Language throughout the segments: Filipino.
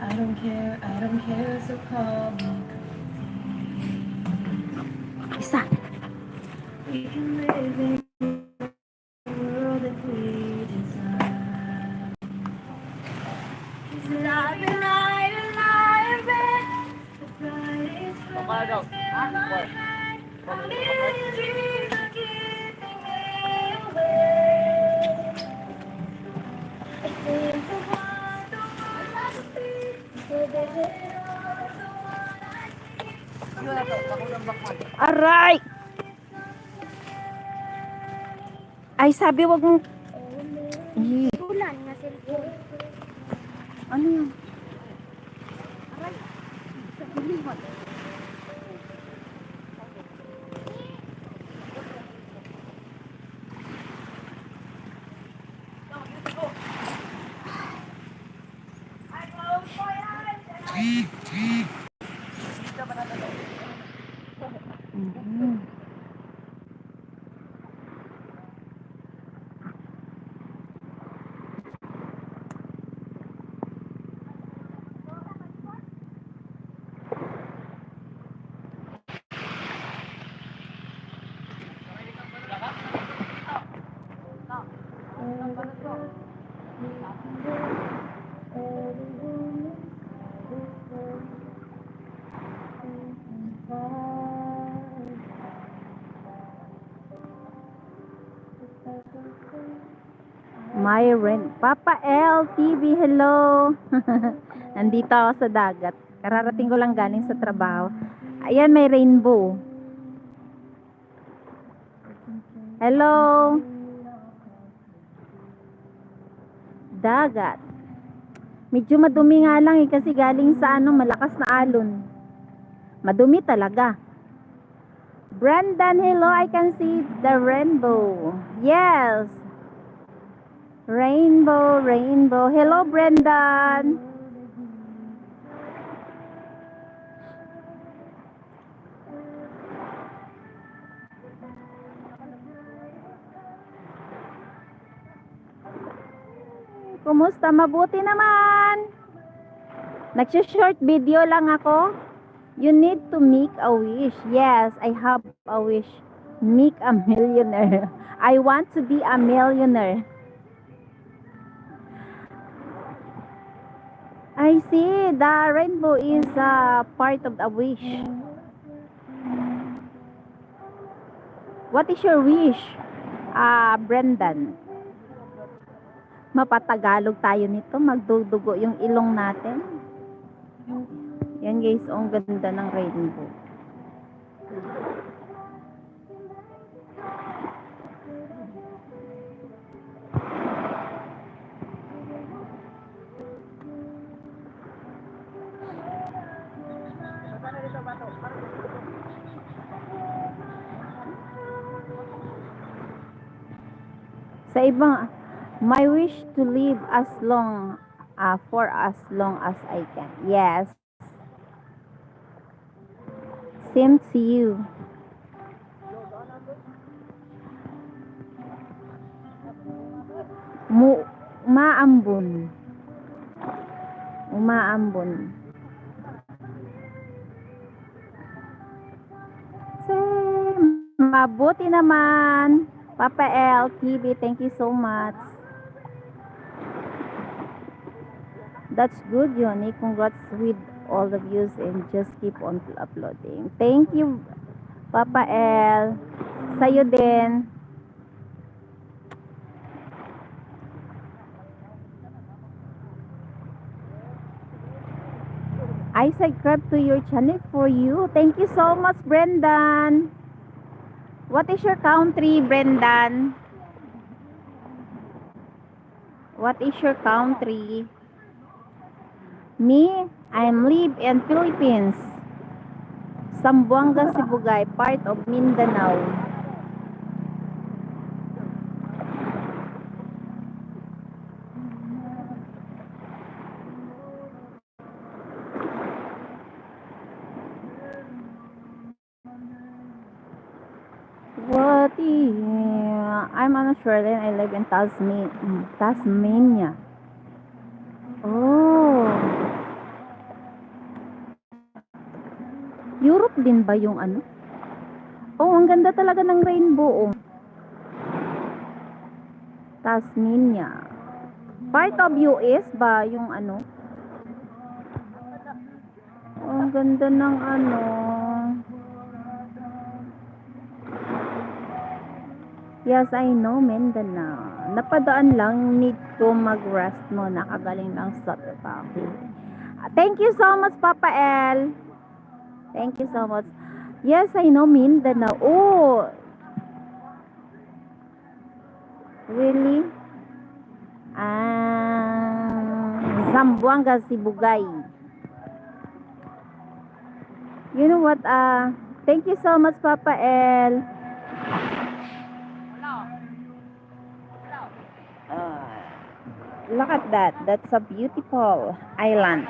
I don't care, I don't care, so call me crazy. Isa. We can live in sabi wag mong... Eh, Ulan nga cellphone. ano yun? Mhm. My rent. Papa L TV, hello. Nandito ako sa dagat. Kararating ko lang galing sa trabaho. Ayan, may rainbow. Hello. Dagat. Medyo madumi nga lang eh kasi galing sa ano, malakas na alon. Madumi talaga. Brandon, hello. I can see the rainbow. Yes. Rainbow, rainbow. Hello, Brendan. Kumusta? Mabuti naman. Nagsha-short video lang ako. You need to make a wish. Yes, I have a wish. Make a millionaire. I want to be a millionaire. I see. The rainbow is a part of the wish. What is your wish, ah Brendan? Mapatagalog tayo nito. Magdudugo yung ilong natin. Yan guys, oh, ang ganda ng rainbow. Sa ibang, my wish to live as long, uh, for as long as I can. Yes. Same to you. Mu, umaambon. Umaambon. Mabuti naman. Papa L, thank you so much. That's good, Yoni. Congrats with all the views and just keep on uploading. Thank you, Papa L. Sa'yo din. I subscribe to your channel for you. Thank you so much, Brendan. What is your country, Brendan? What is your country? Me, I'm live in Philippines. Sambuanga, Sibugay, part of Mindanao. What. I'm an Australian. I live in Tasmania. Tasmania. Europe din ba yung ano? Oh, ang ganda talaga ng rainbow. Oh. Tasmania. Part of US ba yung ano? Oh, ang ganda ng ano. Yes, I know, Mindanao. Napadaan lang, need to mag-rest mo. Nakagaling lang sa trabaho. Ah, Thank you so much, Papa L. Thank you so much. Yes, I know Mindanao. Oh, really? Ah, Zamboanga, Sibugay. You know what? Ah, thank you so much, Papa L. Uh, look at that. That's a beautiful island.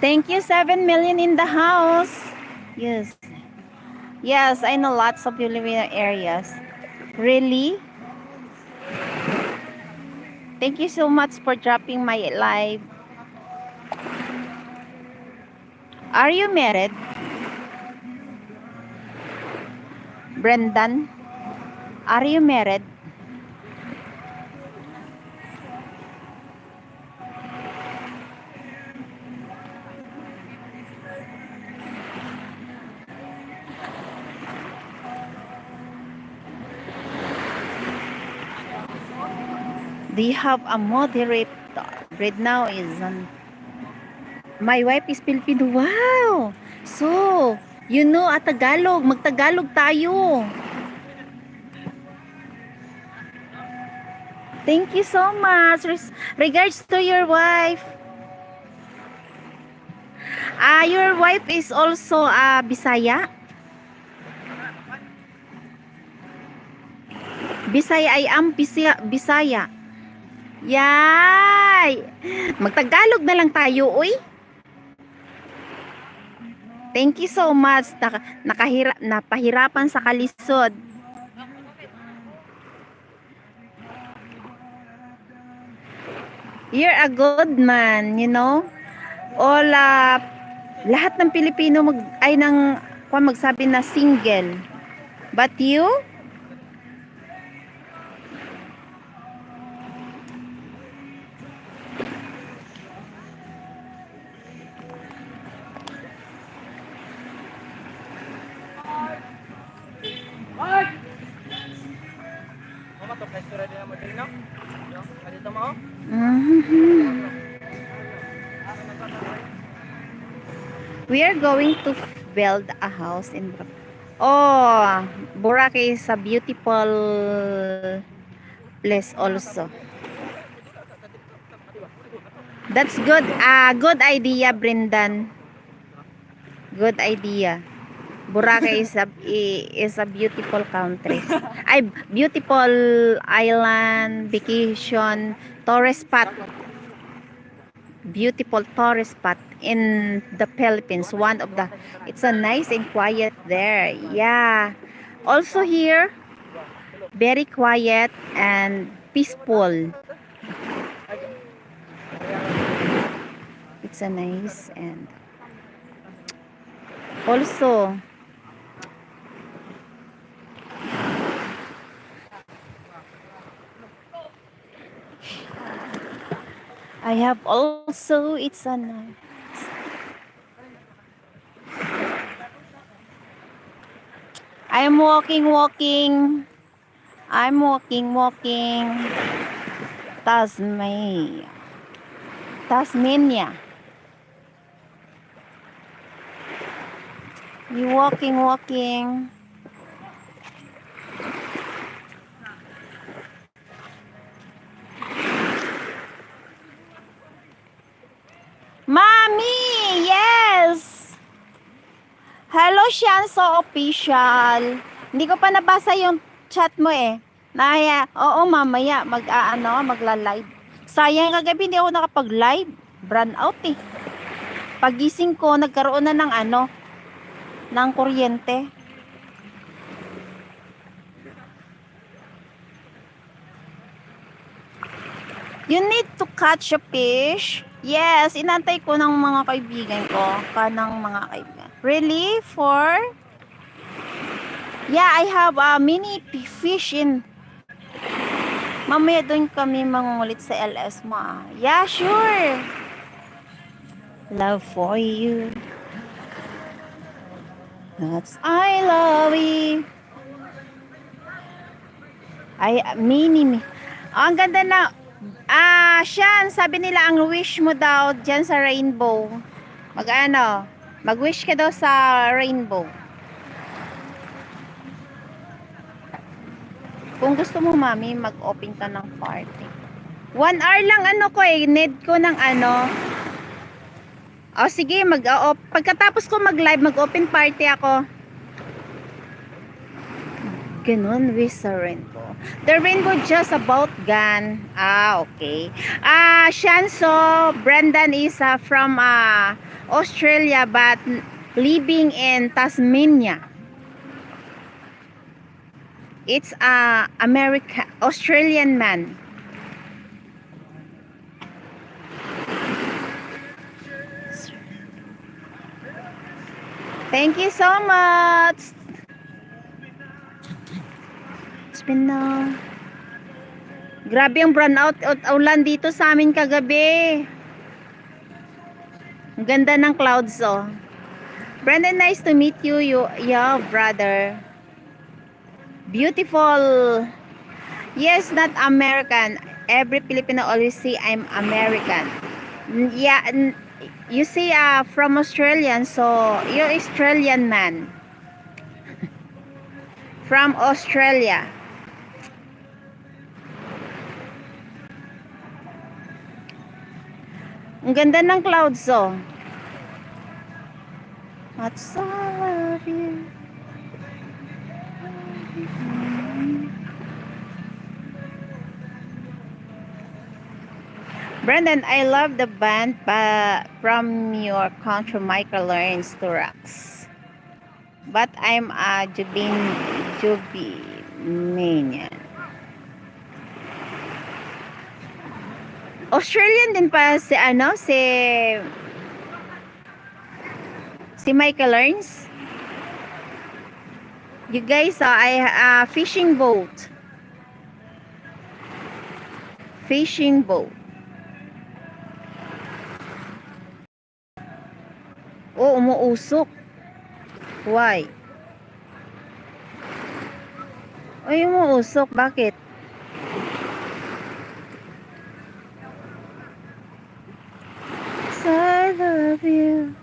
Thank you, 7 million in the house. Yes. Yes, I know lots of Filipino areas. Really? Thank you so much for dropping my live. Are you married? Brendan? Are you married? You have a moderate right now is um, my wife is Filipino. Wow! So, you know at Tagalog, magtagalog tayo. Thank you so much. Regards to your wife. Ah, your wife is also a Bisaya. Bisaya I am Bisaya. Bisaya. Yay! Magtagalog na lang tayo, uy. Thank you so much. Naka, nakahira, napahirapan sa kalisod. You're a good man, you know? All, lahat ng Pilipino mag, ay nang kung magsabi na single. But you? Going to build a house in Bur- Oh, Boracay is a beautiful place also. That's good. Ah, good idea, Brendan. Good idea. Boracay is a is a beautiful country. Ay, beautiful island, vacation, tourist spot. Beautiful tourist spot in the Philippines. One of the it's a nice and quiet there. Yeah. Also here very quiet and peaceful. It's a nice and also I have also it's a nice. I'm walking walking. I'm walking walking. Tasmania. Tasmania. You walking walking Shanso Official. Hindi ko pa nabasa yung chat mo eh. Naya, oo, mamaya, mag, ah, magla-live. Sayang kagabi, hindi ako nakapag-live. Brand out eh. Pagising ko, nagkaroon na ng ano, ng kuryente. You need to catch a fish. Yes, inantay ko ng mga kaibigan ko. Kanang mga kaibigan. Really? For? Yeah, I have a mini fish in. Mamaya doon kami mangungulit sa LS mo. ah. Yeah, sure. Love for you. That's I love you. Ay, mini mi. Oh, ang ganda na. Ah, Shan, sabi nila ang wish mo daw dyan sa rainbow. Mag ano, mag-wish ka daw sa rainbow. Kung gusto mo, mami, mag-open ka ng party. One hour lang ano ko eh, need ko ng ano. O sige, mag o, pagkatapos ko mag-live, mag-open party ako. Ganon, wish sa rainbow. The rainbow just about gone. Ah, okay. Ah, Shanso, Brendan is uh, from uh, Australia but living in Tasmania. It's a America Australian man. Thank you so much. It's been now. Grabe ang brownout at ulan dito sa amin kagabi. Ang ganda ng clouds oh. Brandon, nice to meet you. You, yeah, brother. Beautiful. Yes, not American. Every Filipino always say I'm American. Yeah, you see, uh, from Australian, so you're Australian man. from Australia. Ang ganda ng clouds, oh. Love you. Brendan, I love the band pa from your country Michael Lawrence to rocks. But I'm a Jubin Jubi Australian din pa si ano si si Michael Lawrence. You guys uh, I uh, fishing boat. Fishing boat. Oh, umuusok. Why? Ay, umuusok. Bakit? Cause I love you.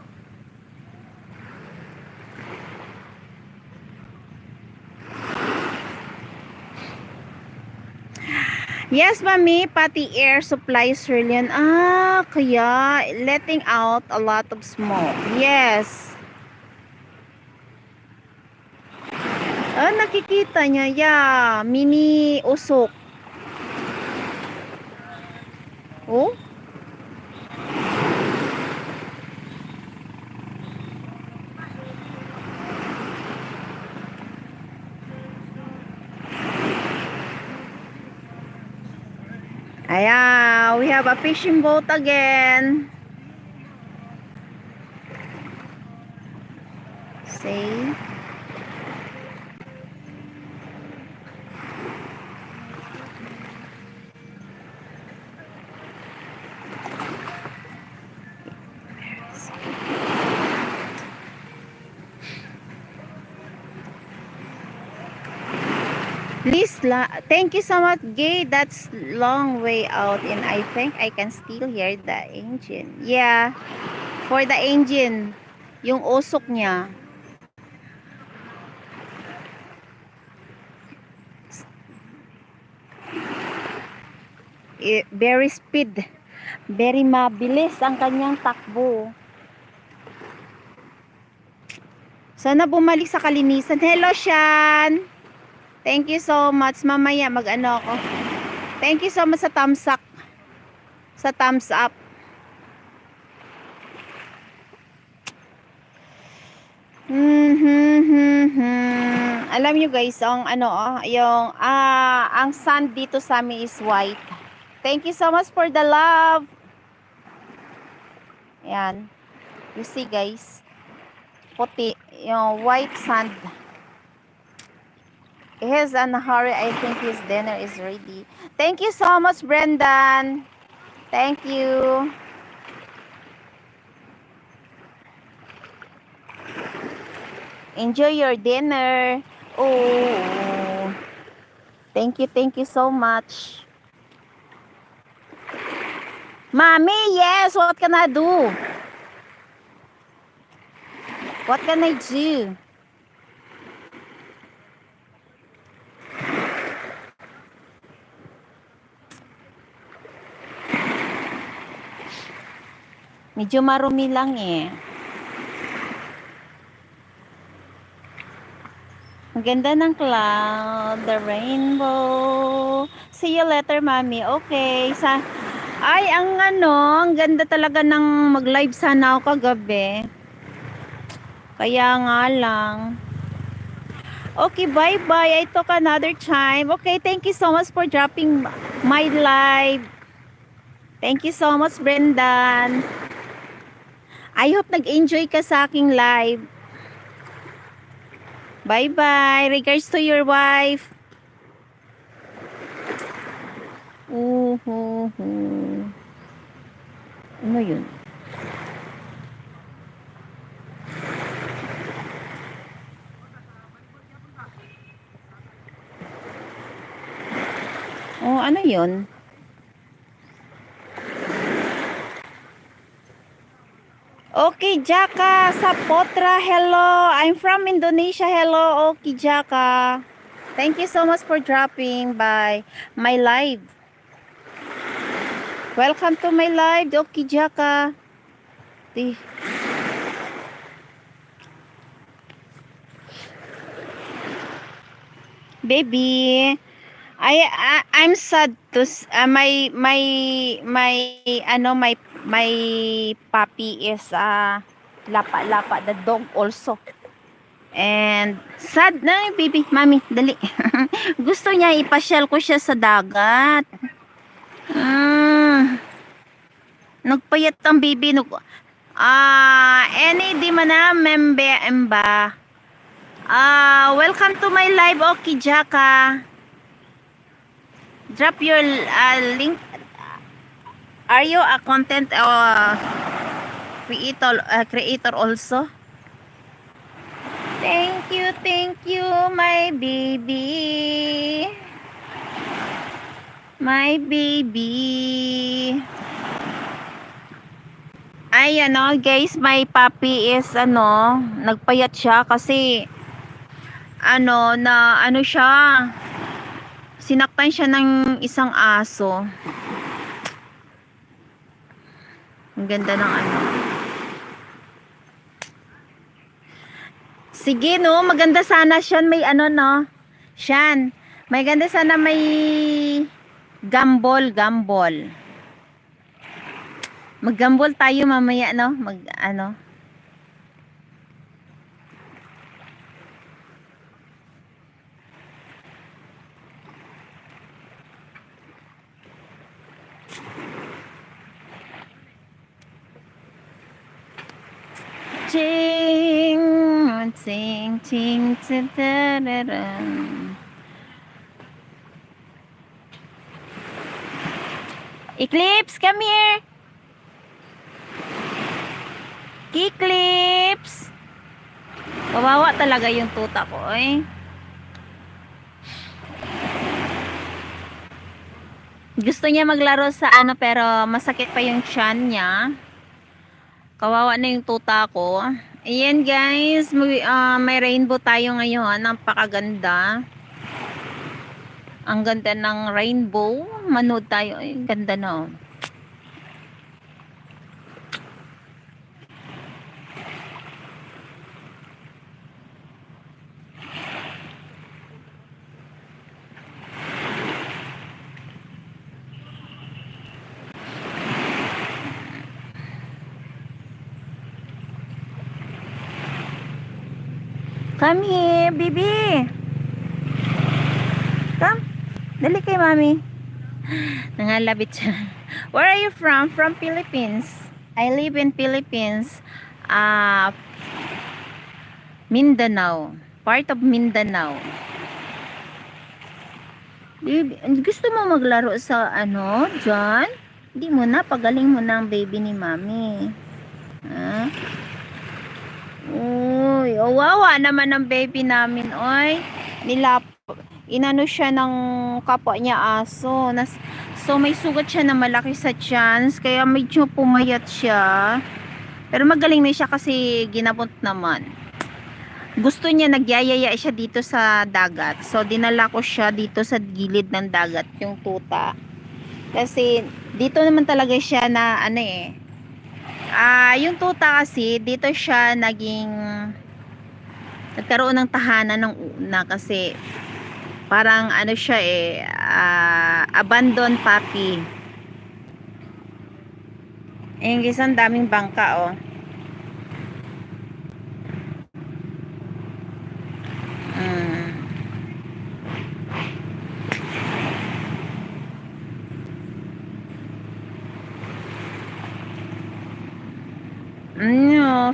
Yes, mami, pati air supply Australian. Ah, kaya letting out a lot of smoke. Yes. Ah, nakikita niya. Yeah, mini usok. Oh? Ayan, we have a fishing boat again. See? Thank you so much, Gay. That's long way out, and I think I can still hear the engine. Yeah, for the engine, yung usok niya. Very speed. Very mabilis ang kanyang takbo. Sana bumalik sa kalinisan. Hello, Shan! Thank you so much. Mamaya mag-ano ako. Thank you so much sa thumbs up. Sa thumbs up. Mhm. Alam nyo guys, ang ano, ah, yung ah, ang sun dito sa amin is white. Thank you so much for the love. Ayan. You see guys. Puti. Yung white sand. He is in a hurry. I think his dinner is ready. Thank you so much, Brendan. Thank you. Enjoy your dinner. Oh. Thank you, thank you so much. Mommy, yes, what can I do? What can I do? Medyo marumi lang eh. Ang ganda ng cloud, the rainbow. See you later, mami. Okay. Sa Ay, ang ano, ang ganda talaga ng mag-live sana ako kagabi. Kaya nga lang. Okay, bye-bye. I took another time. Okay, thank you so much for dropping my live. Thank you so much, Brendan. I hope nag-enjoy ka sa aking live. Bye-bye. Regards to your wife. Uhuhu. Ano yun? Oh, ano yun? Okay, Jaka Sapotra, hello. I'm from Indonesia. Hello, okay, Jaka. Thank you so much for dropping by my live. Welcome to my live, okay, Jaka. Di- Baby, I, I I'm sad to uh, my my my ano my my puppy is uh lapa-lapa the dog also. And sad na baby, mami, dali. Gusto niya ipasyal ko siya sa dagat. Mm. Nagpayat ang baby nug Ah, any di man na membe emba. Ah, welcome to my live okay Jaka. Drop your uh, link. Are you a content uh, creator uh, creator also? Thank you, thank you, my baby. My baby. Ay, ano, guys, my puppy is, ano, nagpayat siya kasi, ano, na, ano siya, sinaktan siya ng isang aso. Ang ganda ng ano. Sige, no, maganda sana siyan may ano, no. Siyan, may ganda sana may gambol, gambol. Maggambol tayo mamaya, no? Mag, ano. Ting, ting, ting, ting. Eclipse, come here. Eclipse. Kawawa talaga yung tuta ko, eh. Gusto niya maglaro sa ano pero masakit pa yung tiyan niya. Kawawa na yung tuta ko. Ayan guys, may, ah, may rainbow tayo ngayon. Napakaganda. Ang ganda ng rainbow. Manood tayo. Ay, ganda na. oh. Come here, baby. Come. Dali kay mami. Nangalabit siya. Where are you from? From Philippines. I live in Philippines. Ah, Mindanao. Part of Mindanao. Baby, gusto mo maglaro sa ano, John? Hindi mo na, pagaling mo na ang baby ni mami. Ha? Uy, wawa naman ang baby namin, oy. Nilap, inano siya ng kapwa niya aso. Nas, so, may sugat siya na malaki sa chance, kaya medyo pumayat siya. Pero magaling na siya kasi ginabot naman. Gusto niya, nagyayaya siya dito sa dagat. So, dinala ko siya dito sa gilid ng dagat, yung tuta. Kasi, dito naman talaga siya na, ano eh, Ah, yung tuta kasi dito siya naging nagkaroon ng tahanan ng una kasi parang ano siya eh ah, abandoned puppy. Guys, ang daming bangka oh.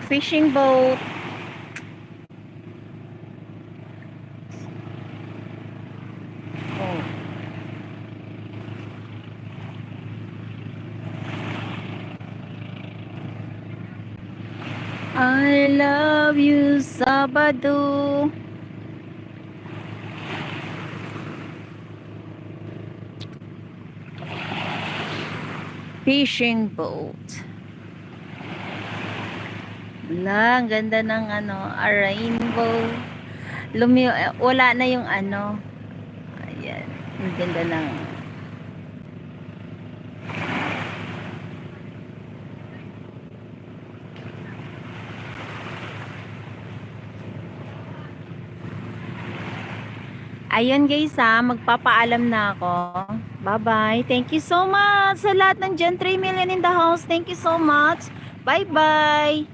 Fishing boat. Oh. I love you, Sabado. Fishing boat. Wala, ang ganda ng ano, a rainbow. Lumi eh, wala na yung ano. Ayan, ang ganda ng Ayun guys ha, magpapaalam na ako. Bye-bye. Thank you so much sa lahat ng Gen 3 million in the house. Thank you so much. Bye-bye.